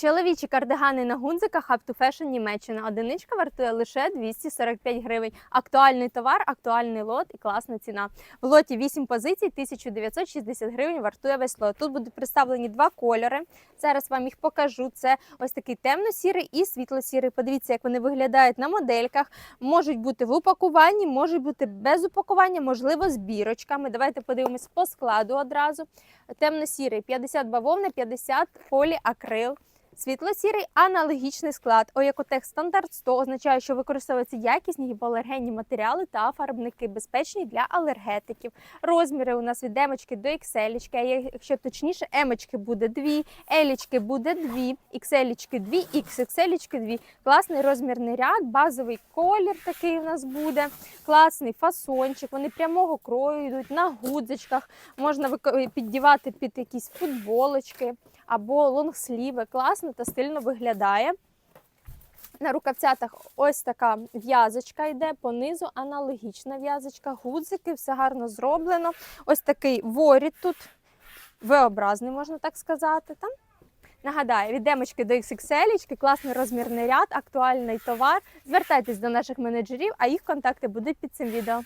Чоловічі кардигани на гунзиках Up to Fashion Німеччина. Одиничка вартує лише 245 гривень. Актуальний товар, актуальний лот і класна ціна. В лоті 8 позицій, 1960 гривень вартує весь лот. Тут будуть представлені два кольори. Зараз вам їх покажу. Це ось такий темно-сірий і світло-сірий. Подивіться, як вони виглядають на модельках. Можуть бути в упакуванні, можуть бути без упакування, можливо, з бірочками. Давайте подивимось по складу одразу. Темно-сірий 50 бавовна, 50 поліакрил. Світло-сірий аналогічний склад. Оякотех стандарт 100 означає, що використовуються якісні гіпоалергенні матеріали та фарбники, безпечні для алергетиків. Розміри у нас від емочки до XL, а якщо точніше, емочки буде 2, елічки буде 2, XL 2, XXL 2. Класний розмірний ряд, базовий колір такий у нас буде, класний фасончик. Вони прямого крою йдуть на гудзичках. Можна піддівати під якісь футболочки або лонгсліви. Класно та стильно виглядає. На рукавцятах ось така в'язочка йде, понизу аналогічна в'язочка, гудзики, все гарно зроблено. Ось такий воріт тут, V-образний, можна так сказати. Там. Нагадаю, від демочки до XXL, класний розмірний ряд, актуальний товар. Звертайтесь до наших менеджерів, а їх контакти будуть під цим відео.